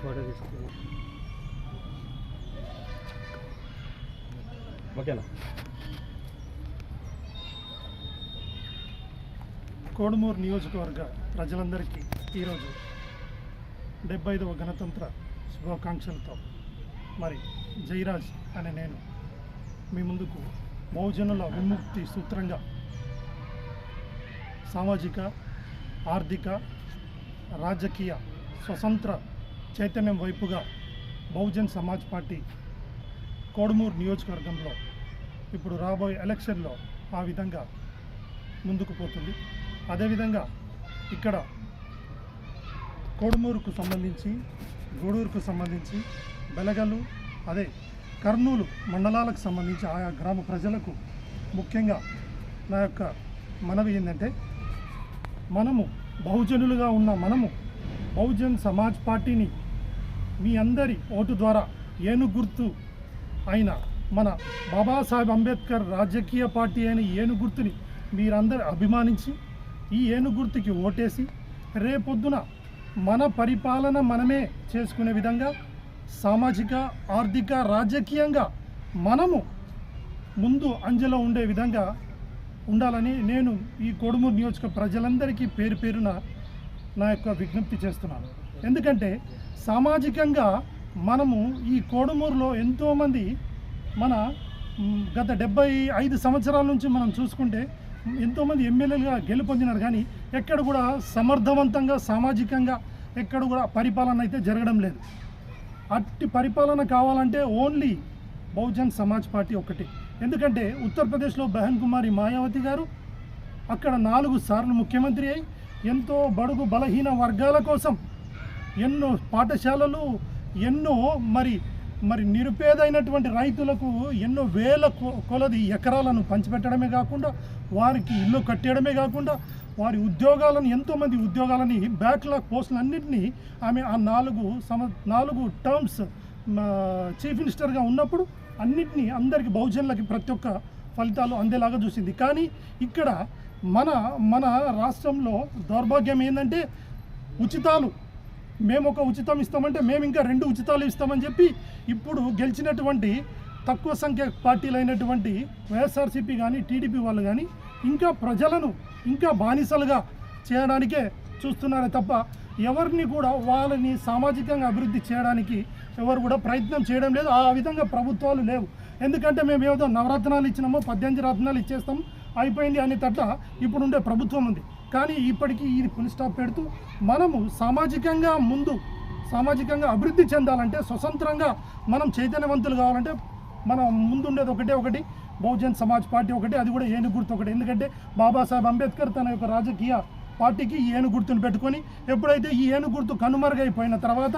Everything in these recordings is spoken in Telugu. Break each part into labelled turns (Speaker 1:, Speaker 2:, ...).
Speaker 1: ఫోటో తీసుకున్నాం.
Speaker 2: ఓకేనా?
Speaker 3: కోడుమూరు నియోజకవర్గ ప్రజలందరికీ ఈరోజు డెబ్బై ఐదవ గణతంత్ర శుభాకాంక్షలతో మరి జయరాజ్ అనే నేను మీ ముందుకు బహుజనుల విముక్తి సూత్రంగా సామాజిక ఆర్థిక రాజకీయ స్వతంత్ర చైతన్యం వైపుగా బహుజన్ సమాజ్ పార్టీ కోడుమూరు నియోజకవర్గంలో ఇప్పుడు రాబోయే ఎలక్షన్లో ఆ విధంగా ముందుకు పోతుంది. అదేవిధంగా ఇక్కడ కోడుమూరుకు సంబంధించి గూడూరుకు సంబంధించి బెలగలు అదే కర్నూలు మండలాలకు సంబంధించి ఆయా గ్రామ ప్రజలకు ముఖ్యంగా నా యొక్క మనవి ఏంటంటే మనము బహుజనులుగా ఉన్న మనము బహుజన్ సమాజ్ పార్టీని మీ అందరి ఓటు ద్వారా ఏనుగుర్తు అయిన మన బాబాసాహెబ్ అంబేద్కర్ రాజకీయ పార్టీ అయిన ఏనుగుర్తుని మీరందరూ అభిమానించి ఈ ఏనుగుర్తుకి ఓటేసి రేపొద్దున మన పరిపాలన మనమే చేసుకునే విధంగా సామాజిక ఆర్థిక రాజకీయంగా మనము ముందు అంజలో ఉండే విధంగా ఉండాలని నేను ఈ కొడుమూరు నియోజక ప్రజలందరికీ పేరు పేరున నా యొక్క విజ్ఞప్తి చేస్తున్నాను. ఎందుకంటే సామాజికంగా మనము ఈ కోడుమూరులో ఎంతోమంది మన గత డెబ్బై ఐదు సంవత్సరాల నుంచి మనం చూసుకుంటే ఎంతోమంది ఎమ్మెల్యేలుగా గెలుపొందినారు. కానీ ఎక్కడ కూడా సమర్థవంతంగా సామాజికంగా ఎక్కడ కూడా పరిపాలన అయితే జరగడం లేదు. అట్టి పరిపాలన కావాలంటే ఓన్లీ బహుజన్ సమాజ్ పార్టీ ఒకటి ఎందుకంటే ఉత్తరప్రదేశ్లో బెహన్ కుమారి మాయావతి గారు అక్కడ నాలుగు సార్లు ముఖ్యమంత్రి అయి ఎంతో బడుగు బలహీన వర్గాల కోసం ఎన్నో పాఠశాలలు ఎన్నో మరి మరి నిరుపేదైనటువంటి రైతులకు ఎన్నో వేల కొ- కొలది ఎకరాలను పంచిపెట్టడమే కాకుండా వారికి ఇల్లు కట్టేయడమే కాకుండా వారి ఉద్యోగాలను ఎంతోమంది ఉద్యోగాలని బ్యాక్లాగ్ పోస్టులన్నింటినీ ఆమె ఆ నాలుగు సమ నాలుగు టర్మ్స్ చీఫ్ మినిస్టర్గా ఉన్నప్పుడు అన్నింటినీ అందరికి బహుజనులకి ప్రతి ఒక్క ఫలితాలు అందేలాగా చూసింది. కానీ ఇక్కడ మన మన రాష్ట్రంలో దౌర్భాగ్యం ఏంటంటే ఉచితాలు. మేము ఒక ఉచితం ఇస్తామంటే మేము ఇంకా రెండు ఉచితాలు ఇస్తామని చెప్పి ఇప్పుడు గెలిచినటువంటి తక్కువ సంఖ్య పార్టీలు అయినటువంటి వైఎస్ఆర్సీపీ కానీ టీడీపీ వాళ్ళు కానీ ఇంకా ప్రజలను ఇంకా బానిసలుగా చేయడానికే చూస్తున్నారే తప్ప ఎవరిని కూడా వాళ్ళని సామాజికంగా అభివృద్ధి చేయడానికి ఎవరు కూడా ప్రయత్నం చేయడం లేదు. ఆ విధంగా ప్రభుత్వాలు లేవు. ఎందుకంటే మేము ఏదో నవరత్నాలు ఇచ్చినామో పద్దెనిమిది రత్నాలు ఇచ్చేస్తాం అయిపోయింది అనే తట్ల ఇప్పుడు ఉండే ప్రభుత్వం ఉంది. కానీ ఇప్పటికీ ఇది ఫుల్ స్టాప్ పెడుతూ మనము సామాజికంగా ముందు సామాజికంగా అభివృద్ధి చెందాలంటే స్వతంత్రంగా మనం చైతన్యవంతులు కావాలంటే మనం ముందుండేది ఒకటే ఒకటి బహుజన్ సమాజ్ పార్టీ ఒకటి అది కూడా ఏను గుర్తు ఒకటి. ఎందుకంటే బాబాసాహెబ్ అంబేద్కర్ తన యొక్క రాజకీయ పార్టీకి ఈ ఏను గుర్తును పెట్టుకొని ఎప్పుడైతే ఈ ఏను గుర్తు కనుమరుగైపోయిన తర్వాత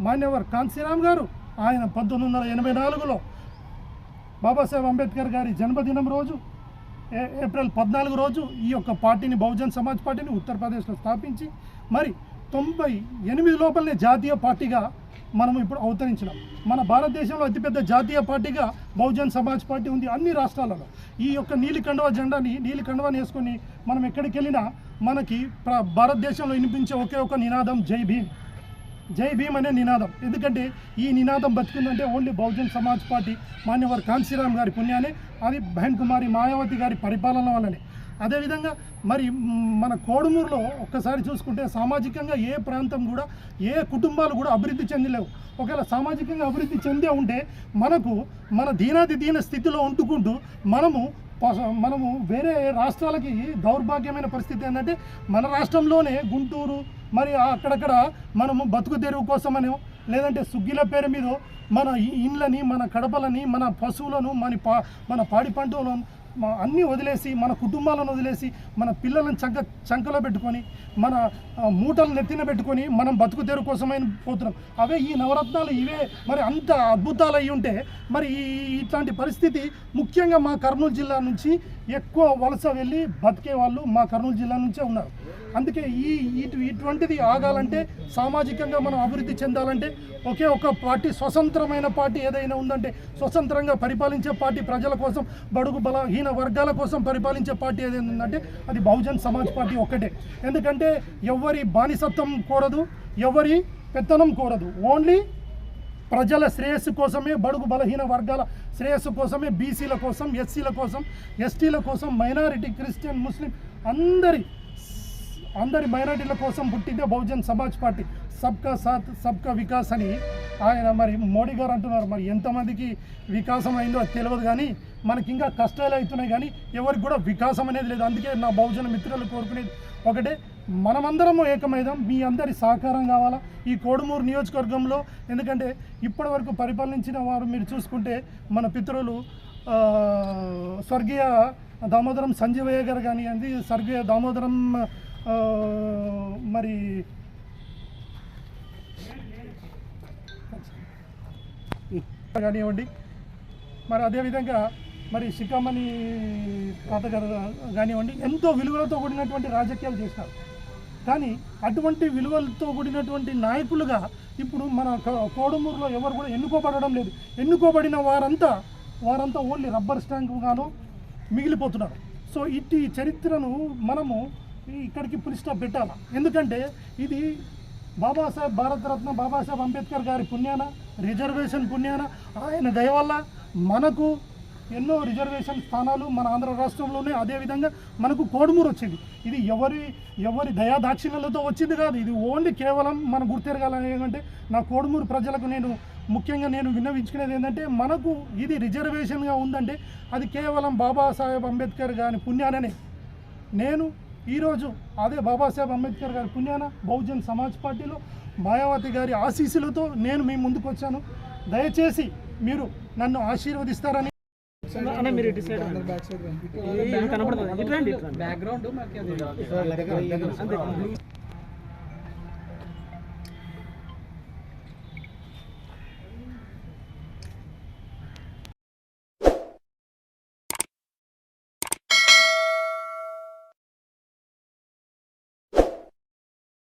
Speaker 3: మాన్యవర్ కాంశీరామ్ గారు ఆయన పంతొమ్మిది వందల ఎనభై నాలుగులో బాబాసాహెబ్ అంబేద్కర్ గారి జన్మదినం రోజు ఏప్రిల్ పద్నాలుగు రోజు ఈ యొక్క పార్టీని బహుజన్ సమాజ్ పార్టీని ఉత్తరప్రదేశ్లో స్థాపించి మరి తొంభై ఎనిమిది లోపలనే జాతీయ పార్టీగా మనం ఇప్పుడు అవతరించినాం. మన భారతదేశంలో అతిపెద్ద జాతీయ పార్టీగా బహుజన్ సమాజ్ పార్టీ ఉంది అన్ని రాష్ట్రాలలో. ఈ యొక్క నీలికండవ జెండాని నీలి వేసుకొని మనం ఎక్కడికి వెళ్ళినా మనకి భారతదేశంలో వినిపించే ఒకే ఒక నినాదం జై భీమ్. జై భీమ్ అనే నినాదం. ఎందుకంటే ఈ నినాదం బతికిందంటే ఓన్లీ బహుజన్ సమాజ్ పార్టీ మాన్యవర్ కాంశీరామ్ గారి పుణ్యాన్ని అది బహన్ కుమారి మాయావతి గారి పరిపాలన వల్లనే. అదేవిధంగా మరి మన కోడుమూరులో ఒక్కసారి చూసుకుంటే సామాజికంగా ఏ ప్రాంతం కూడా ఏ కుటుంబాలు కూడా అభివృద్ధి చెందలేవు. ఒకవేళ సామాజికంగా అభివృద్ధి చెందే ఉంటే మనకు మన దీనాది దీన స్థితిలో ఉంటుకుంటూ మనము మనము వేరే రాష్ట్రాలకి దౌర్భాగ్యమైన పరిస్థితి ఏంటంటే మన రాష్ట్రంలోనే గుంటూరు మరి అక్కడక్కడ మనము బతుకు తెరువు కోసమని లేదంటే సుగ్గిల పేరు మీద మన ఈ ఇండ్లని మన కడపలని మన పశువులను మన పా మన పాడి పంటలను అన్నీ వదిలేసి మన కుటుంబాలను వదిలేసి మన పిల్లలను చంక చంకలో పెట్టుకొని మన మూటలు నెత్తిన పెట్టుకొని మనం బతుకు తెరు కోసమైన పోతున్నాం. అవే ఈ నవరత్నాలు ఇవే. మరి అంత అద్భుతాలు అయి ఉంటే మరి ఈ ఇట్లాంటి పరిస్థితి ముఖ్యంగా మా కర్నూలు జిల్లా నుంచి ఎక్కువ వలస వెళ్ళి బతికే వాళ్ళు మా కర్నూలు జిల్లా నుంచే ఉన్నారు. అందుకే ఈ ఇటు ఇటువంటిది ఆగాలంటే సామాజికంగా మనం అభివృద్ధి చెందాలంటే ఒకే ఒక పార్టీ స్వతంత్రమైన పార్టీ ఏదైనా ఉందంటే స్వతంత్రంగా పరిపాలించే పార్టీ ప్రజల కోసం బడుగు బలహీన వర్గాల కోసం పరిపాలించే పార్టీ ఏది ఏంటంటే అది బహుజన్ సమాజ్ పార్టీ ఒక్కటే. ఎందుకంటే ఎవరి బానిసత్వం కోరదు ఎవరి పెత్తనం కోరదు. ఓన్లీ ప్రజల శ్రేయస్సు కోసమే బడుగు బలహీన వర్గాల శ్రేయస్సు కోసమే బీసీల కోసం ఎస్సీల కోసం ఎస్టీల కోసం మైనారిటీ క్రిస్టియన్ ముస్లిం అందరి అందరి మైనారిటీల కోసం పుట్టిందే బహుజన్ సమాజ్ పార్టీ. సబ్కా సాత్ సబ్కా వికాస్ అని ఆయన మరి మోడీ గారు అంటున్నారు మరి ఎంతమందికి వికాసం అయిందో తెలియదు కానీ మనకి ఇంకా కష్టాలు అవుతున్నాయి కానీ ఎవరికి కూడా వికాసం అనేది లేదు. అందుకే నా బహుజన మిత్రులు కోరుకునేది ఒకటే మనమందరము ఏకమైదాం మీ అందరి సహకారం కావాలా? ఈ కోడుమూరు నియోజకవర్గంలో ఎందుకంటే ఇప్పటివరకు పరిపాలించిన వారు మీరు చూసుకుంటే మన పితరులు స్వర్గీయ దామోదరం సంజీవయ్య గారు కానివ్వండి స్వర్గీయ దామోదరం మరి కానివ్వండి. మరి అదేవిధంగా మరి శిఖామణి తాతగారు కానివ్వండి ఎంతో విలువలతో కూడినటువంటి రాజకీయాలు చేస్తారు. కానీ అటువంటి విలువలతో కూడినటువంటి నాయకులుగా ఇప్పుడు మన కోడుమూరులో ఎవరు కూడా ఎన్నుకోబడడం లేదు. ఎన్నుకోబడిన వారంతా వారంతా ఓన్లీ రబ్బర్ స్టాంపుగాను మిగిలిపోతున్నారు. సో ఇట్టి చరిత్రను మనము ఇక్కడికి పులిస్టాప్ పెట్టాలి? ఎందుకంటే ఇది బాబాసాహెబ్ భారతరత్న బాబాసాహెబ్ అంబేద్కర్ గారి పుణ్యాన రిజర్వేషన్ పుణ్యాన ఆయన దయ వల్ల మనకు ఎన్నో రిజర్వేషన్ స్థానాలు మన ఆంధ్ర రాష్ట్రంలోనే. అదేవిధంగా మనకు కోడుమూరు వచ్చింది. ఇది ఎవరి ఎవరి దయాదాక్షిణ్యాలతో వచ్చింది కాదు. ఇది ఓన్లీ కేవలం మన గుర్తెరగాలని ఏంటంటే నా కోడుమూరు ప్రజలకు నేను ముఖ్యంగా నేను విన్నవించుకునేది ఏంటంటే మనకు ఇది రిజర్వేషన్గా ఉందంటే అది కేవలం బాబాసాహెబ్ అంబేద్కర్ గారి పుణ్యాననే. నేను ఈరోజు అదే బాబాసాహెబ్ అంబేద్కర్ గారి పుణ్యాన బహుజన్ సమాజ్ పార్టీలో మాయావతి గారి ఆశీస్సులతో నేను మీ ముందుకు వచ్చాను. దయచేసి మీరు నన్ను ఆశీర్వదిస్తారని
Speaker 2: బ్యాక్గ్రౌండ్